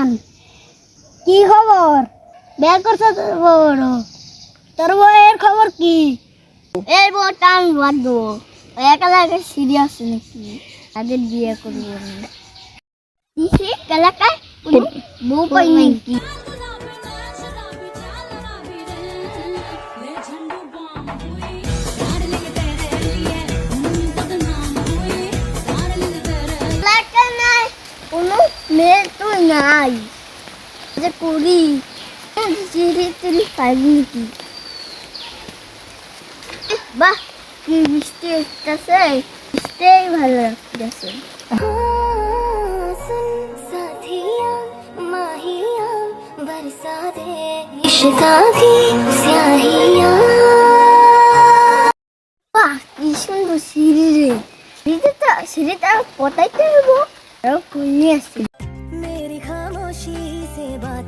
জান। কি খবর? বের করছ তোর বড় তোর বউয়ের খবর কি? এই বউটা আমি বাদ দেবো। একা লাগে সিরিয়াস নাকি? তাদের বিয়ে করব কোনো বউ পাই নাকি? কোনো মেয়ে তো নাই যে করি চিড়ি চিড়ি পাইনি নাকি বাহ কি মিষ্টি আসতেছে মিষ্টিই ভালো লাগতেছে বাহ কি সুন্দর সিঁড়ি রে সিঁড়িটা সিঁড়িটা পটাইতে হবো আরো কুইনি আসছে मेरी खामोशी से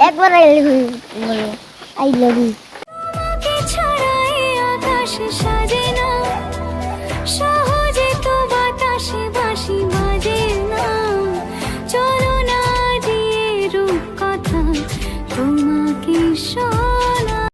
একবার আই লাভ ইউ